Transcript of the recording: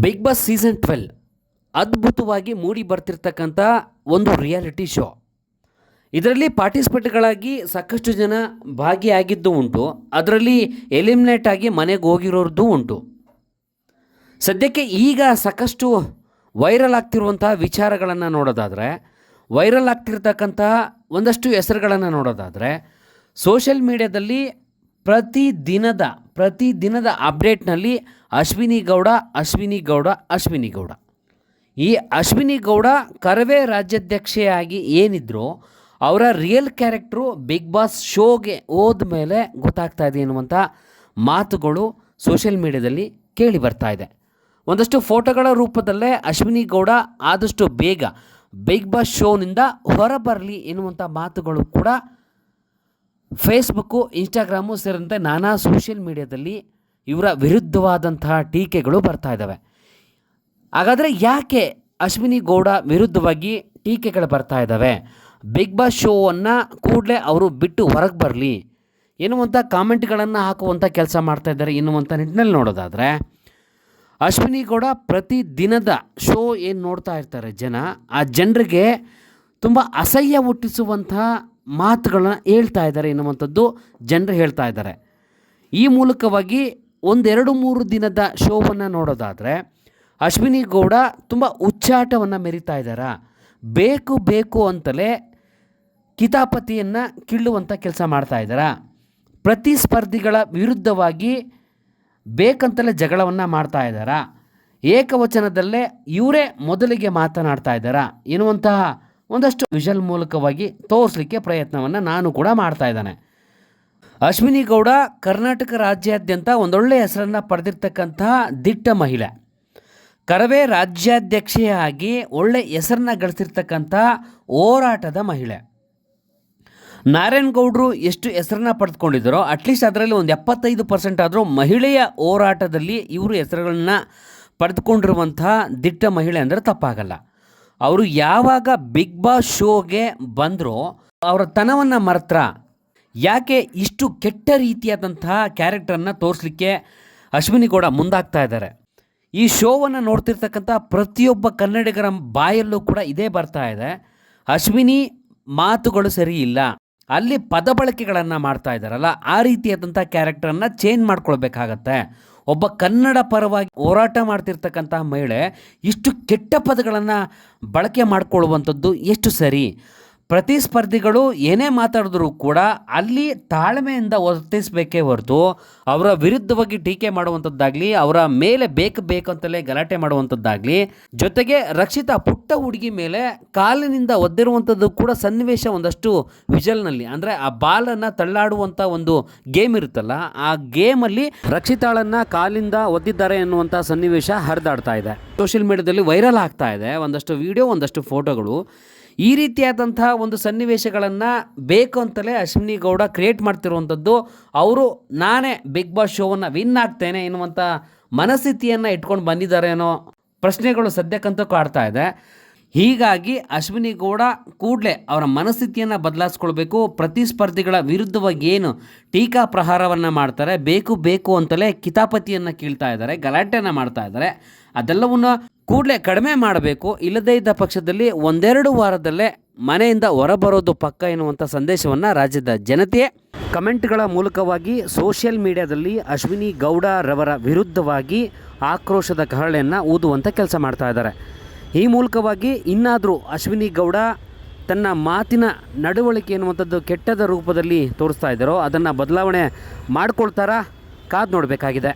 Big boss season twelve ಅದ್ಭುತವಾಗಿ ಮೂಡಿ ಬರ್ತಿರ್ತಕ್ಕಂಥ ಒಂದು reality show. ಇದರಲ್ಲಿ ಪಾರ್ಟಿಸಿಪೇಟ್ಗಳಾಗಿ ಸಾಕಷ್ಟು ಜನ ಭಾಗಿಯಾಗಿದ್ದು ಉಂಟು. ಅದರಲ್ಲಿ ಎಲಿಮಿನೇಟ್ ಆಗಿ ಮನೆಗೆ ಹೋಗಿರೋರ್ದು ಉಂಟು. ಸದ್ಯಕ್ಕೆ ಈಗ ಸಾಕಷ್ಟು ವೈರಲ್ ಆಗ್ತಿರುವಂಥ ವಿಚಾರಗಳನ್ನು ನೋಡೋದಾದರೆ, ವೈರಲ್ ಆಗ್ತಿರ್ತಕ್ಕಂಥ ಒಂದಷ್ಟು ಹೆಸರುಗಳನ್ನು ನೋಡೋದಾದರೆ, ಸೋಷಿಯಲ್ ಮೀಡ್ಯಾದಲ್ಲಿ ಪ್ರತಿ ದಿನದ ಪ್ರತಿ ದಿನದ ಅಪ್ಡೇಟ್ನಲ್ಲಿ ಅಶ್ವಿನಿ ಗೌಡ ಅಶ್ವಿನಿ ಗೌಡ ಅಶ್ವಿನಿ ಗೌಡ. ಈ ಅಶ್ವಿನಿ ಗೌಡ ಕರವೇ ರಾಜ್ಯಾಧ್ಯಕ್ಷೆಯಾಗಿ ಏನಿದ್ರು ಅವರ ರಿಯಲ್ ಕ್ಯಾರೆಕ್ಟ್ರು ಬಿಗ್ ಬಾಸ್ ಶೋಗೆ ಹೋದ ಮೇಲೆ ಗೊತ್ತಾಗ್ತಾ ಇದೆ ಎನ್ನುವಂಥ ಮಾತುಗಳು ಸೋಷಿಯಲ್ ಮೀಡ್ಯಾದಲ್ಲಿ ಕೇಳಿ ಬರ್ತಾ ಇದೆ. ಒಂದಷ್ಟು ಫೋಟೋಗಳ ರೂಪದಲ್ಲೇ ಅಶ್ವಿನಿ ಗೌಡ ಆದಷ್ಟು ಬೇಗ ಬಿಗ್ ಬಾಸ್ ಶೋನಿಂದ ಹೊರಬರಲಿ ಎನ್ನುವಂಥ ಮಾತುಗಳು ಕೂಡ ಫೇಸ್ಬುಕ್ಕು, ಇನ್ಸ್ಟಾಗ್ರಾಮು ಸೇರಿದಂತೆ ನಾನಾ ಸೋಷಿಯಲ್ ಮೀಡ್ಯಾದಲ್ಲಿ ಇವರ ವಿರುದ್ಧವಾದಂತಹ ಟೀಕೆಗಳು ಬರ್ತಾ ಇದ್ದಾವೆ. ಹಾಗಾದರೆ ಯಾಕೆ ಅಶ್ವಿನಿ ಗೌಡ ವಿರುದ್ಧವಾಗಿ ಟೀಕೆಗಳು ಬರ್ತಾ ಇದ್ದಾವೆ? ಬಿಗ್ ಬಾಸ್ ಶೋವನ್ನು ಕೂಡಲೇ ಅವರು ಬಿಟ್ಟು ಹೊರಗೆ ಬರಲಿ. ಎನ್ನುವಂಥ ಕಾಮೆಂಟ್ಗಳನ್ನು ಹಾಕುವಂಥ ಕೆಲಸ ಮಾಡ್ತಾ ಇದ್ದಾರೆ ಎನ್ನುವಂಥ ನಿಟ್ಟಿನಲ್ಲಿ ನೋಡೋದಾದರೆ, ಅಶ್ವಿನಿ ಗೌಡ ಪ್ರತಿ ದಿನದ ಶೋ ಏನು ನೋಡ್ತಾ ಇರ್ತಾರೆ ಜನ, ಆ ಜನರಿಗೆ ತುಂಬ ಅಸಹ್ಯ ಹುಟ್ಟಿಸುವಂಥ ಮಾತುಗಳನ್ನ ಹೇಳ್ತಾ ಇದ್ದಾರೆ ಎನ್ನುವಂಥದ್ದು ಜನರು ಹೇಳ್ತಾ ಇದ್ದಾರೆ. ಈ ಮೂಲಕವಾಗಿ ಒಂದೆರಡು ಮೂರು ದಿನದ ಶೋವನ್ನು ನೋಡೋದಾದರೆ ಅಶ್ವಿನಿ ಗೌಡ ತುಂಬ ಉಚ್ಚಾಟವನ್ನು ಮೆರಿತಾ ಇದ್ದಾರಾ? ಬೇಕು ಬೇಕು ಅಂತಲೇ ಕಿತಾಪತಿಯನ್ನು ಕೀಳುವಂಥ ಕೆಲಸ ಮಾಡ್ತಾ ಇದ್ದಾರಾ? ಪ್ರತಿಸ್ಪರ್ಧಿಗಳ ವಿರುದ್ಧವಾಗಿ ಬೇಕಂತಲೇ ಜಗಳವನ್ನು ಮಾಡ್ತಾ ಇದ್ದಾರಾ? ಏಕವಚನದಲ್ಲೇ ಇವರೇ ಮೊದಲಿಗೆ ಮಾತನಾಡ್ತಾ ಇದ್ದಾರಾ? ಎನ್ನುವಂತಹ ಒಂದಷ್ಟು ವಿಷಲ್ ಮೂಲಕವಾಗಿ ತೋರಿಸಲಿಕ್ಕೆ ಪ್ರಯತ್ನವನ್ನು ನಾನು ಕೂಡ ಮಾಡ್ತಾ ಇದ್ದಾನೆ. ಅಶ್ವಿನಿ ಗೌಡ ಕರ್ನಾಟಕ ರಾಜ್ಯಾದ್ಯಂತ ಒಂದೊಳ್ಳೆ ಹೆಸರನ್ನು ಪಡೆದಿರ್ತಕ್ಕಂತಹ ದಿಟ್ಟ ಮಹಿಳೆ. ಕರವೇ ರಾಜ್ಯಾಧ್ಯಕ್ಷೆಯಾಗಿ ಒಳ್ಳೆ ಹೆಸರನ್ನ ಗಳಿಸಿರ್ತಕ್ಕಂಥ ಹೋರಾಟದ ಮಹಿಳೆ. ನಾರಾಯಣಗೌಡರು ಎಷ್ಟು ಹೆಸರನ್ನ ಪಡೆದುಕೊಂಡಿದ್ದರೋ ಅಟ್ಲೀಸ್ಟ್ ಅದರಲ್ಲಿ ಒಂದು ಎಪ್ಪತ್ತೈದು ಪರ್ಸೆಂಟ್ ಆದರೂ ಮಹಿಳೆಯ ಹೋರಾಟದಲ್ಲಿ ಇವರು ಹೆಸರುಗಳನ್ನ ಪಡೆದುಕೊಂಡಿರುವಂತಹ ದಿಟ್ಟ ಮಹಿಳೆ ಅಂದರೆ ತಪ್ಪಾಗಲ್ಲ. ಅವರು ಯಾವಾಗ ಬಿಗ್ ಬಾಸ್ ಶೋಗೆ ಬಂದರೋ ಅವರ ತನವನ್ನು ಮರೆತ್ರ. ಯಾಕೆ ಇಷ್ಟು ಕೆಟ್ಟ ರೀತಿಯಾದಂತಹ ಕ್ಯಾರೆಕ್ಟರನ್ನು ತೋರಿಸಲಿಕ್ಕೆ ಅಶ್ವಿನಿ ಕೂಡ ಮುಂದಾಗ್ತಾ ಇದ್ದಾರೆ. ಈ ಶೋವನ್ನು ನೋಡ್ತಿರ್ತಕ್ಕಂಥ ಪ್ರತಿಯೊಬ್ಬ ಕನ್ನಡಿಗರ ಬಾಯಲ್ಲೂ ಕೂಡ ಇದೇ ಬರ್ತಾ ಇದೆ. ಅಶ್ವಿನಿ ಮಾತುಗಳು ಸರಿ ಇಲ್ಲ. ಅಲ್ಲಿ ಪದ ಬಳಕೆಗಳನ್ನು ಮಾಡ್ತಾ ಇದ್ದಾರಲ್ಲ, ಆ ರೀತಿಯಾದಂಥ ಕ್ಯಾರೆಕ್ಟರನ್ನು ಚೇಂಜ್ ಮಾಡ್ಕೊಳ್ಬೇಕಾಗತ್ತೆ. ಒಬ್ಬ ಕನ್ನಡ ಪರವಾಗಿ ಹೋರಾಟ ಮಾಡ್ತಿರ್ತಕ್ಕಂತಹ ಮಹಿಳೆ ಇಷ್ಟು ಕೆಟ್ಟ ಪದಗಳನ್ನು ಬಳಕೆ ಮಾಡಿಕೊಳ್ಳುವಂಥದ್ದು ಎಷ್ಟು ಸರಿ? ಪ್ರತಿಸ್ಪರ್ಧಿಗಳು ಏನೇ ಮಾತಾಡಿದ್ರೂ ಕೂಡ ಅಲ್ಲಿ ತಾಳ್ಮೆಯಿಂದ ವರ್ತಿಸಬೇಕೇ ಹೊರತು ಅವರ ವಿರುದ್ಧವಾಗಿ ಟೀಕೆ ಮಾಡುವಂಥದ್ದಾಗಲಿ, ಅವರ ಮೇಲೆ ಬೇಕು ಬೇಕಂತಲೇ ಗಲಾಟೆ ಮಾಡುವಂಥದ್ದಾಗಲಿ, ಜೊತೆಗೆ ರಕ್ಷಿತಾ ಪುಟ್ಟ ಹುಡುಗಿ ಮೇಲೆ ಕಾಲಿನಿಂದ ಒದ್ದಿರುವಂಥದ್ದು ಕೂಡ ಸನ್ನಿವೇಶ ಒಂದಷ್ಟು ವಿಜಲ್ನಲ್ಲಿ. ಅಂದರೆ ಆ ಬಾಲನ್ನು ತಳ್ಳಾಡುವಂಥ ಒಂದು ಗೇಮ್ ಇರುತ್ತಲ್ಲ, ಆ ಗೇಮಲ್ಲಿ ರಕ್ಷಿತಾಳನ್ನು ಕಾಲಿಂದ ಒದ್ದಿದ್ದಾರೆ ಎನ್ನುವಂಥ ಸನ್ನಿವೇಶ ಹರಿದಾಡ್ತಾ ಇದೆ. ಸೋಷಿಯಲ್ ಮೀಡಿಯಾದಲ್ಲಿ ವೈರಲ್ ಆಗ್ತಾ ಇದೆ. ಒಂದಷ್ಟು ವಿಡಿಯೋ, ಒಂದಷ್ಟು ಫೋಟೋಗಳು. ಈ ರೀತಿಯಾದಂತಹ ಒಂದು ಸನ್ನಿವೇಶಗಳನ್ನು ಬೇಕು ಅಂತಲೇ ಅಶ್ವಿನಿ ಗೌಡ ಕ್ರಿಯೇಟ್ ಮಾಡ್ತಿರುವಂಥದ್ದು. ಅವರು ನಾನೇ ಬಿಗ್ ಬಾಸ್ ಶೋವನ್ನು ವಿನ್ ಆಗ್ತೇನೆ ಎನ್ನುವಂಥ ಮನಸ್ಥಿತಿಯನ್ನು ಇಟ್ಕೊಂಡು ಬಂದಿದ್ದಾರೆ ಅನ್ನೋ ಪ್ರಶ್ನೆಗಳು ಸದ್ಯಕ್ಕಂತೂ ಕಾಡ್ತಾ ಇದೆ. ಹೀಗಾಗಿ ಅಶ್ವಿನಿ ಗೌಡ ಕೂಡಲೇ ಅವರ ಮನಸ್ಥಿತಿಯನ್ನು ಬದಲಾಯಿಸ್ಕೊಳ್ಬೇಕು ಪ್ರತಿಸ್ಪರ್ಧಿಗಳ ವಿರುದ್ಧವಾಗಿ ಏನು ಟೀಕಾ ಪ್ರಹಾರವನ್ನು ಮಾಡ್ತಾರೆ. ಬೇಕು ಬೇಕು ಅಂತಲೇ ಕಿತಾಪತಿಯನ್ನು ಕೀಳ್ತಾ ಇದ್ದಾರೆ, ಗಲಾಟೆಯನ್ನು ಮಾಡ್ತಾ ಇದ್ದಾರೆ. ಅದೆಲ್ಲವನ್ನು ಕೂಡಲೇ ಕಡಿಮೆ ಮಾಡಬೇಕು, ಇಲ್ಲದೇ ಇದ್ದ ಪಕ್ಷದಲ್ಲಿ ಒಂದೆರಡು ವಾರದಲ್ಲೇ ಮನೆಯಿಂದ ಹೊರಬರೋದು ಪಕ್ಕ ಎನ್ನುವಂಥ ಸಂದೇಶವನ್ನು ರಾಜ್ಯದ ಜನತೆ ಕಮೆಂಟ್ಗಳ ಮೂಲಕವಾಗಿ ಸೋಷಿಯಲ್ ಮೀಡಿಯಾದಲ್ಲಿ ಅಶ್ವಿನಿ ಗೌಡ ರವರ ವಿರುದ್ಧವಾಗಿ ಆಕ್ರೋಶದ ಕಹಳೆಯನ್ನು ಊದುವಂಥ ಕೆಲಸ ಮಾಡ್ತಾ ಇದ್ದಾರೆ. ಈ ಮೂಲಕವಾಗಿ ಇನ್ನಾದರೂ ಅಶ್ವಿನಿ ಗೌಡ ತನ್ನ ಮಾತಿನ ನಡವಳಿಕೆ ಎನ್ನುವಂಥದ್ದು ಕೆಟ್ಟದ ರೂಪದಲ್ಲಿ ತೋರಿಸ್ತಾ ಇದ್ದಾರೋ, ಅದನ್ನು ಬದಲಾವಣೆ ಮಾಡ್ಕೊಳ್ತಾರಾ ಕಾದು ನೋಡಬೇಕಾಗಿದೆ.